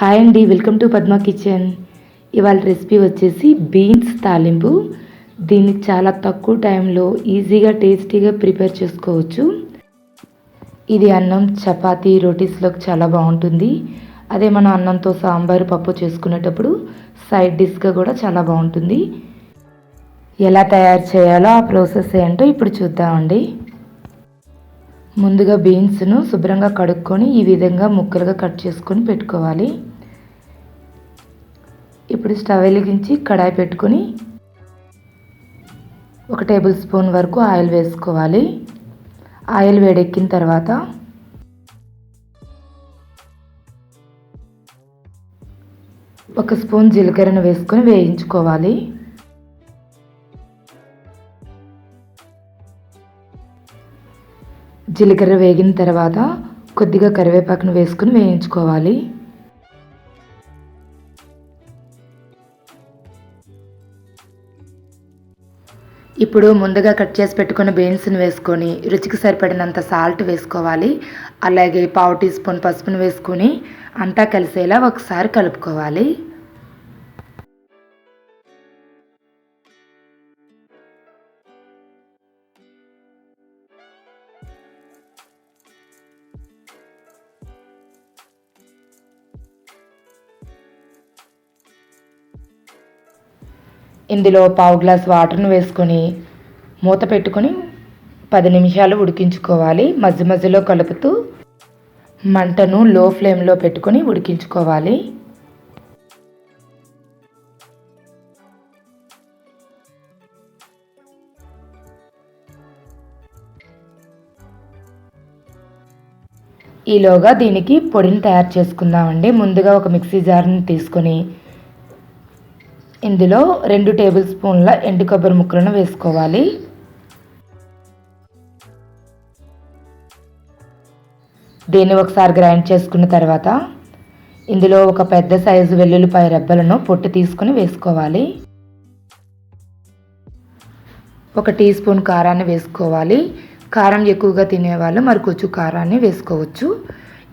Hi అండి welcome to Padma kitchen ఇవాళ recipe వచ్చేసి బీన్స్ తాలింపు. దీన్ని చాలా తక్కువ టైంలో ఈజీగా టేస్టీగా ప్రిపేర్ చేసుకోవచ్చు. ఇది అన్నం చపాతీ రోటీస్లోకి చాలా బాగుంటుంది. అదే మనం అన్నంతో సాంబార్ పప్పు చేసుకునేటప్పుడు సైడ్ డిష్గా కూడా చాలా బాగుంటుంది. ఎలా తయారు చేయాలో ఆ ప్రాసెస్ ఏంటో ఇప్పుడు చూద్దామండి. ముందుగా బీన్స్ను శుభ్రంగా కడుక్కొని ఈ విధంగా ముక్కలుగా కట్ చేసుకొని పెట్టుకోవాలి. ఇప్పుడు స్టవ్ వెలిగించి కడాయి పెట్టుకొని ఒక టేబుల్ స్పూన్ వరకు ఆయిల్ వేసుకోవాలి. ఆయిల్ వేడెక్కిన తర్వాత ఒక స్పూన్ జీలకర్రను వేసుకొని వేయించుకోవాలి. జీలకర్ర వేగిన తర్వాత కొద్దిగా కరివేపాకును వేసుకుని వేయించుకోవాలి. ఇప్పుడు ముందుగా కట్ చేసి పెట్టుకున్న బీన్స్ని వేసుకొని రుచికి సరిపడినంత సాల్ట్ వేసుకోవాలి. అలాగే పావు టీ స్పూన్ పసుపును వేసుకొని అంతా కలిసేలా ఒకసారి కలుపుకోవాలి. ఇందులో పావు గ్లాస్ వాటర్ను వేసుకొని మూత పెట్టుకొని పది నిమిషాలు ఉడికించుకోవాలి. మధ్య మధ్యలో కలుపుతూ మంటను లో ఫ్లేమ్లో పెట్టుకొని ఉడికించుకోవాలి. ఈలోగా దీనికి పొడిని తయారు చేసుకుందామండి. ముందుగా ఒక మిక్సీ జార్ని తీసుకొని ఇందులో రెండు టేబుల్ స్పూన్ల ఎండు కొబ్బరి ముక్కలను వేసుకోవాలి. దీన్ని ఒకసారి గ్రైండ్ చేసుకున్న తర్వాత ఇందులో ఒక పెద్ద సైజు వెల్లుల్లిపాయ రెబ్బలను పొట్టు తీసుకుని వేసుకోవాలి. ఒక టీ స్పూన్ కారాన్ని వేసుకోవాలి. కారం ఎక్కువగా తినేవాళ్ళు మరి కొంచెం కారాన్ని వేసుకోవచ్చు.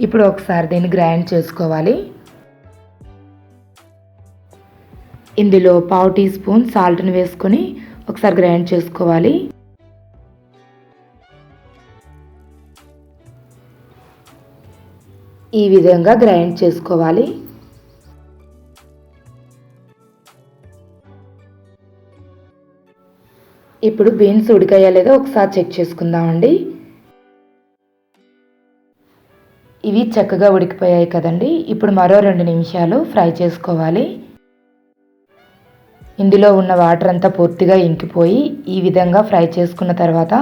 ఇప్పుడు ఒకసారి దీన్ని గ్రైండ్ చేసుకోవాలి. ఇందులో పావు టీ స్పూన్ సాల్ట్ని వేసుకొని ఒకసారి గ్రైండ్ చేసుకోవాలి. ఈ విధంగా గ్రైండ్ చేసుకోవాలి. ఇప్పుడు బీన్స్ ఉడికాయా లేదో ఒకసారి చెక్ చేసుకుందామండి. ఇవి చక్కగా ఉడికిపోయాయి కదండి. ఇప్పుడు మరో రెండు నిమిషాలు ఫ్రై చేసుకోవాలి. ఇందులో ఉన్న వాటర్ అంతా పూర్తిగా ఇంకిపోయి ఈ విధంగా ఫ్రై చేసుకున్న తర్వాత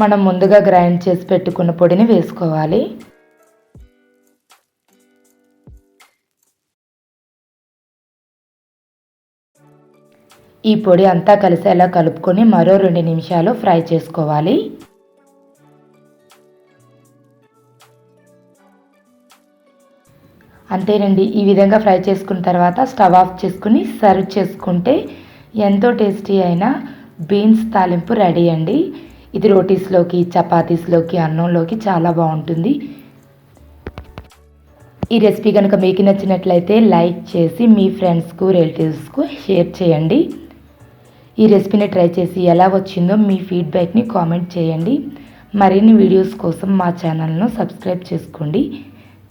మనం ముందుగా గ్రైండ్ చేసి పెట్టుకున్న పొడిని వేసుకోవాలి. ఈ పొడి అంతా కలిసేలా కలుపుకొని మరో రెండు నిమిషాలు ఫ్రై చేసుకోవాలి. అంతేనండి. ఈ విధంగా ఫ్రై చేసుకున్న తర్వాత స్టవ్ ఆఫ్ చేసుకుని సర్వ్ చేసుకుంటే ఎంతో టేస్టీ అయిన బీన్స్ తాలింపు రెడీ అండి. ఇది రోటీస్లోకి చపాతీస్లోకి అన్నంలోకి చాలా బాగుంటుంది. ఈ రెసిపీ కనుక మీకు నచ్చినట్లయితే లైక్ చేసి మీ ఫ్రెండ్స్కు రిలేటివ్స్కు షేర్ చేయండి. ఈ రెసిపీని ట్రై చేసి ఎలా వచ్చిందో మీ ఫీడ్బ్యాక్ని కామెంట్ చేయండి. మరిన్ని వీడియోస్ కోసం మా ఛానల్ను సబ్స్క్రైబ్ చేసుకోండి.